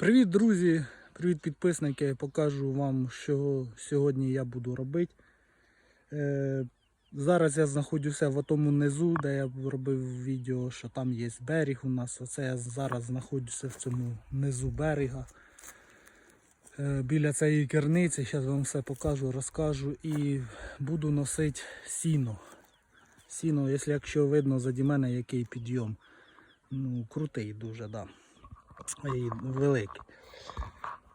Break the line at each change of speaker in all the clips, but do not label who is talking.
Привіт, друзі! Привіт, підписники! Покажу вам, що сьогодні я буду робити. Е, зараз я знаходжуся в тому низу, де я робив відео, що там є берег у нас. Оце я зараз знаходжуся в цьому низу берега. Е, біля цієї керниці. Зараз вам все покажу, розкажу і буду носити сіно. Сіно, якщо, видно заді мене який підйом. Ну, крутий дуже, так. Да. Великий.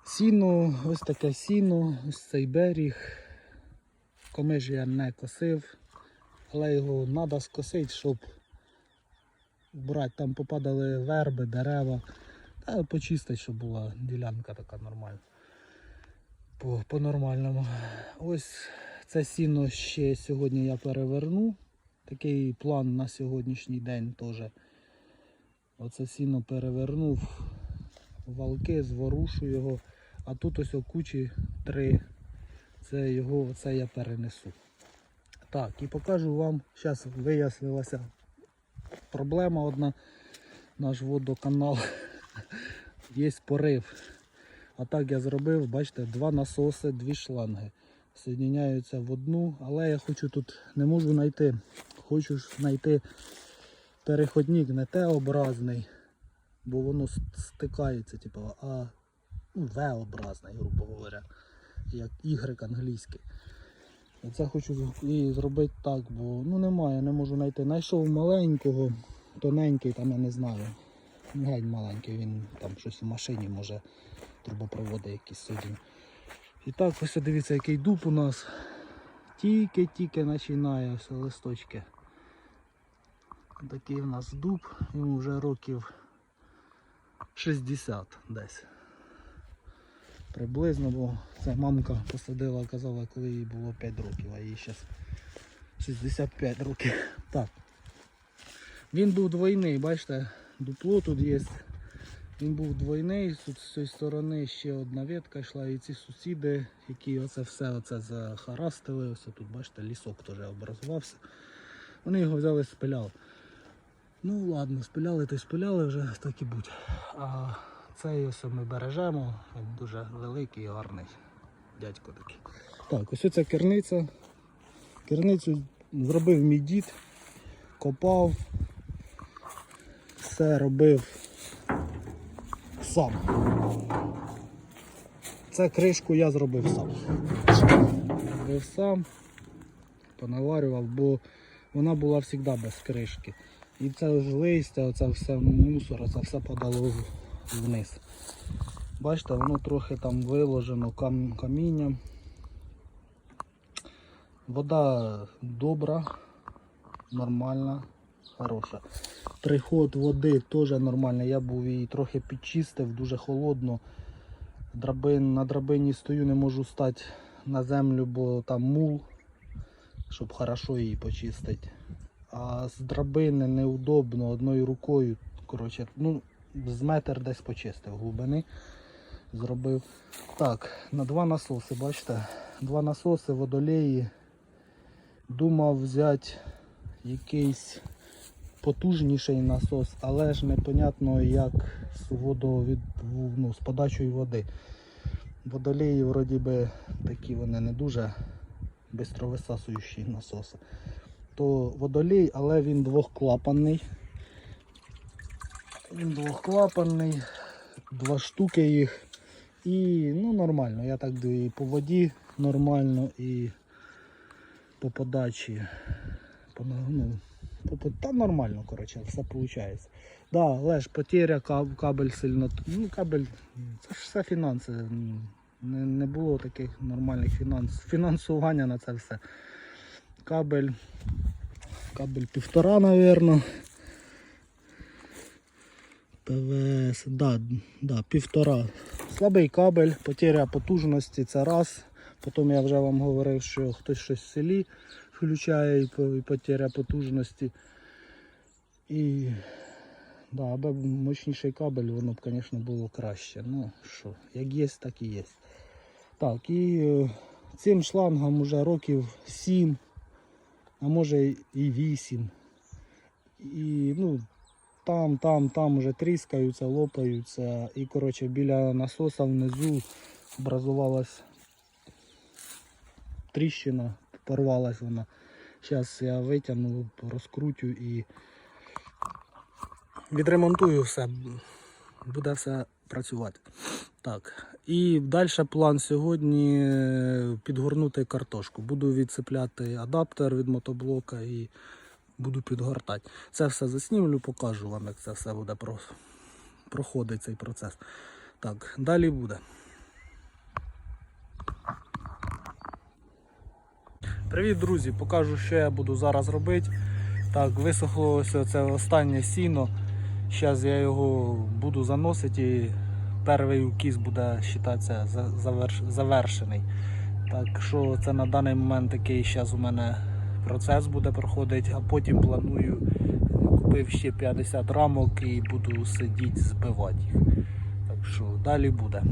Сіно, ось таке сіно, ось цей берег. Комиж я не косив, але його треба скосити, щоб брати, там попадали верби, дерева. Та почистити, щоб була ділянка така нормальна. По, по-нормальному. Ось це сіно ще сьогодні я переверну. Такий план на сьогоднішній день теж. Оце сіно перевернув валки, зворушу його, а тут ось кучі три. Це його, це я перенесу. Так, і покажу вам, зараз вияснилася проблема одна, наш водоканал. Є порив. А так я зробив, бачите, два насоси, дві шланги. Соєдняються в одну, але я хочу тут, не можу знайти. Хочу знайти переходник не Т-образний, бо воно стикається, типу, а ну, В-образний, грубо говоря, як Y англійський. Оце хочу і зробити так, бо ну немає, не можу знайти. Знайшов маленького, тоненький, там я не знаю. Геть маленький, він там щось в машині може трубопроводи якісь сидять. І так, ось дивіться, який дуб у нас. Тільки-тільки починає все листочки. Такий у нас дуб, йому вже років 60 десь. Приблизно, бо це мамка посадила, казала, коли їй було 5 років, а їй зараз 65 років. Так. Він був двойний, бачите, дупло тут є. Він був двойний, тут з цієї сторони ще одна ветка йшла, і ці сусіди, які оце все оце захарастили, ось тут бачите, лісок теж образувався. Вони його взяли спиляли. Ну ладно, спиляли то й спиляли вже, так і будь. А цей ось ми бережемо, він дуже великий і гарний дядько такий. Так, ось ця керниця. Керницю зробив мій дід, копав, все робив сам. Це кришку я зробив сам. Зробив сам, понаварював, бо вона була завжди без кришки. І це ж листя, оце все мусор, це все подало вниз. Бачите, воно трохи там виложено кам камінням. Вода добра, нормальна, хороша. Приход води теж нормальний. Я був її трохи підчистив, дуже холодно. Драбин, на драбині стою, не можу стати на землю, бо там мул, щоб хорошо її почистити. А з драбини неудобно одною рукою. Коротше, ну, з метр десь почистив глибини. Зробив. Так, на два насоси, бачите? Два насоси, водолеї. Думав взяти якийсь потужніший насос, але ж непонятно як з водовід, ну, з подачою води. Водолеї вроді би такі вони не дуже бистровисасуючі насоси. То водолей, але він двохклапанний. Він двохклапанний, два штуки їх. І ну нормально. Я так дивлюсь, і по воді нормально і по подачі. По, ну, по, та нормально, коротше, все виходить. Да, але ж потеря кабель сильно. Ну, кабель, це ж все фінанси. Не, не було таких нормальних фінанс, фінансування на це все. Кабель. Кабель півтора, мабуть. ПВС, да, да, півтора. Слабий кабель, потеря потужності це раз. Потім я вже вам говорив, що хтось щось в селі включає і потеря потужності. І да, аби мощніший кабель, воно б, звісно, було краще. Ну що, як є, так і є. Так, і е, цим шлангам вже років 7, а може і 8. І ну, там, там, там вже тріскаються, лопаються. І коротше біля насоса внизу образувалась тріщина, порвалась вона. Зараз я витягну, розкрутю і відремонтую все. Буде все працювати. Так. І далі план сьогодні е, підгорнути картошку. Буду відцепляти адаптер від мотоблока і буду підгортати. Це все заснімлю, покажу вам, як це все буде проходить цей процес. Так, далі буде. Привіт, друзі! Покажу, що я буду зараз робити. Так, висохло ось це останнє сіно. Зараз я його буду заносити і перший укіс буде вважатися завершений. Так що це на даний момент такий зараз у мене процес буде проходити, а потім планую купив ще 50 рамок і буду сидіти збивати їх. Так що далі буде.